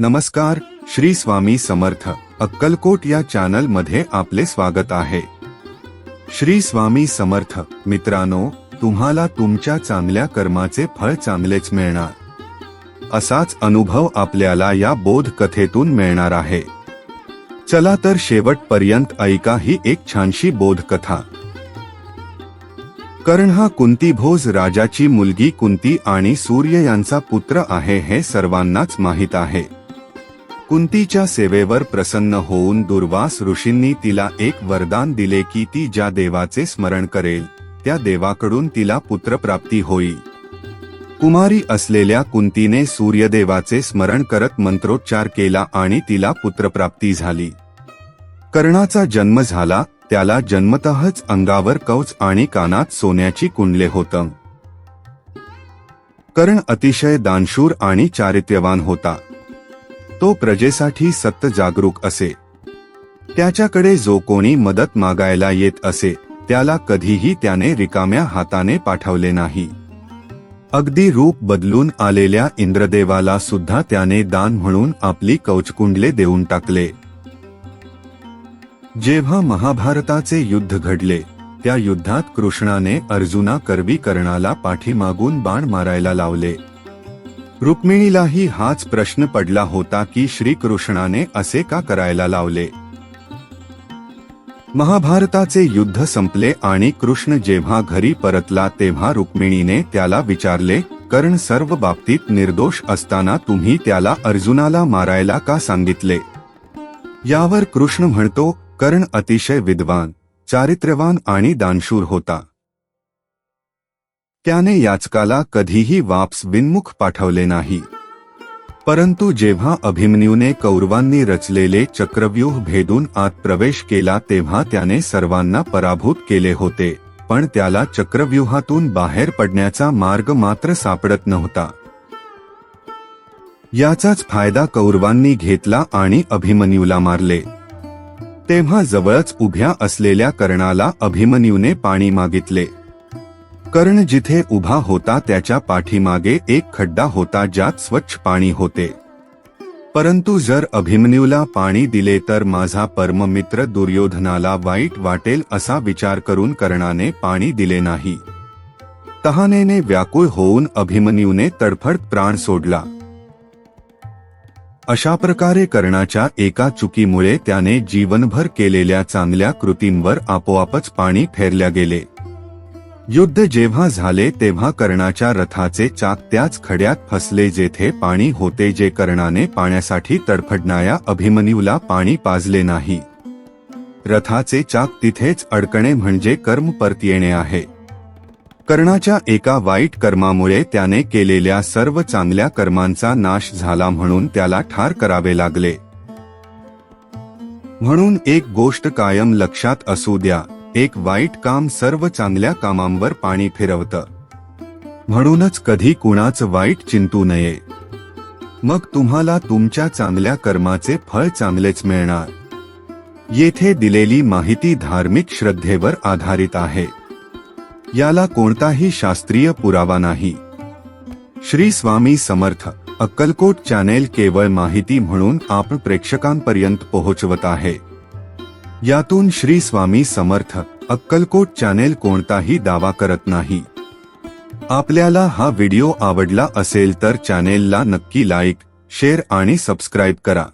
नमस्कार श्री स्वामी समर्थ अक्कलकोट या चॅनलमध्ये आपले स्वागत आहे. श्री स्वामी समर्थ मित्रांनो तुम्हाला तुमच्या चांगल्या कर्माचे फळ चांगलेच मिळणार. असाच अनुभव आपल्याला या बोध कथेतून मिळणार आहे. चला तर शेवटपर्यंत ऐका ही एक छानशी बोधकथा. कर्ण हा कुंतीभोज राजाची मुलगी कुंती आणि सूर्य यांचा पुत्र आहे हे सर्वांनाच माहीत आहे. कुंतीच्या सेवेवर प्रसन्न होऊन दुर्वास ऋषींनी तिला एक वरदान दिले की ती ज्या देवाचे स्मरण करेल त्या देवाकडून तिला पुत्रप्राप्ती होईल. कुमारी असलेल्या कुंतीने सूर्यदेवाचे स्मरण करत मंत्रोच्चार केला आणि तिला पुत्रप्राप्ती झाली. कर्णाचा जन्म झाला त्याला जन्मतःच अंगावर कवच आणि कानात सोन्याची कुंडले होतं. कर्ण अतिशय दानशूर आणि चारित्र्यवान होता. तो प्रजेसाठी सत्य जागरूक असे. त्याच्याकडे जो कोणी मदत मागायला येत असे त्याला कधीही त्याने रिकाम्या हाताने पाठवले नाही. अगदी रूप बदलून आलेल्या इंद्रदेवाला सुद्धा त्याने दान म्हणून आपली कवचकुंडले देऊन टाकले. जेव्हा महाभारताचे युद्ध घडले त्या युद्धात कृष्णाने अर्जुना करवी कर्णाला पाठीमागून बाण मारायला लावले. रुक्मिणीलाही हाच प्रश्न पडला होता की श्रीकृष्णाने असे का करायला लावले? महाभारताचे युद्ध संपले आणि कृष्ण जेव्हा घरी परतला तेव्हा रुक्मिणीने त्याला विचारले कर्ण सर्व बाबतीत निर्दोष असताना तुम्ही त्याला अर्जुनाला मारायला का सांगितले? यावर कृष्ण म्हणतो कर्ण अतिशय विद्वान चारित्र्यवान आणि दानशूर होता. त्याने याचकाला कधीही वापस विनमुख पाठवले नाही. परंतु जेव्हा अभिमन्यूने कौरवांनी रचलेले चक्रव्यूह भेदून आत प्रवेश केला तेव्हा त्याने सर्वांना पराभूत केले होते पण त्याला चक्रव्यूहातून बाहेर पडण्याचा मार्ग मात्र सापडत नव्हता. याचाच फायदा कौरवांनी घेतला आणि अभिमन्यूला मारले. तेव्हा जवळच उभ्या असलेल्या कर्णाला अभिमन्यूने पाणी मागितले. कर्ण जिथे उभा होता त्याच्या पाठीमागे एक खड्डा होता ज्यात स्वच्छ पाणी होते. परंतु जर अभिमन्यूला पाणी दिले तर माझा परममित्र दुर्योधनाला वाईट वाटेल असा विचार करून कर्णाने पाणी दिले नाही. तहानेने व्याकुळ होऊन अभिमन्यूने तडफड प्राण सोडला. अशा प्रकारे कर्णाच्या एका चुकीमुळे त्याने जीवनभर केलेल्या चांगल्या कृतींवर आपोआपच पाणी फेरल्या गेले. युद्ध जेव्हा झाले तेव्हा कर्णाच्या रथाचे चाक त्याच खड्यात फसले जेथे पाणी होते जे कर्णाने पाण्यासाठी तडफडणाऱ्या अभिमन्यूला पाणी पाजले नाही. रथाचे चाक तिथेच अडकणे म्हणजे कर्म परत येणे आहे. कर्णाच्या एका वाईट कर्मामुळे त्याने केलेल्या सर्व चांगल्या कर्मांचा नाश झाला म्हणून त्याला ठार करावे लागले. म्हणून एक गोष्ट कायम लक्षात असू द्या. एक वाईट काम सर्व चांगल्या कामांवर पाणी फिरवतं. म्हणूनच कधी कुणाचं वाईट चिंतू नये. मग तुम्हाला तुमच्या चांगल्या कर्माचे फळ चांगलेच मिळणार. येथे दिलेली माहिती धार्मिक श्रद्धेवर आधारित आहे. याला कोणताही शास्त्रीय पुरावा नाही. श्री स्वामी समर्थ अक्कलकोट चॅनेल केवळ माहिती म्हणून आपण प्रेक्षकांपर्यंत पोहोचवत आहे. यातून श्री स्वामी समर्थ अक्कलकोट चॅनेल कोणताही दावा करत नाही. आपल्याला हा व्हिडिओ आवडला असेल तर चॅनेलला नक्की लाईक शेअर आणि सबस्क्राईब करा.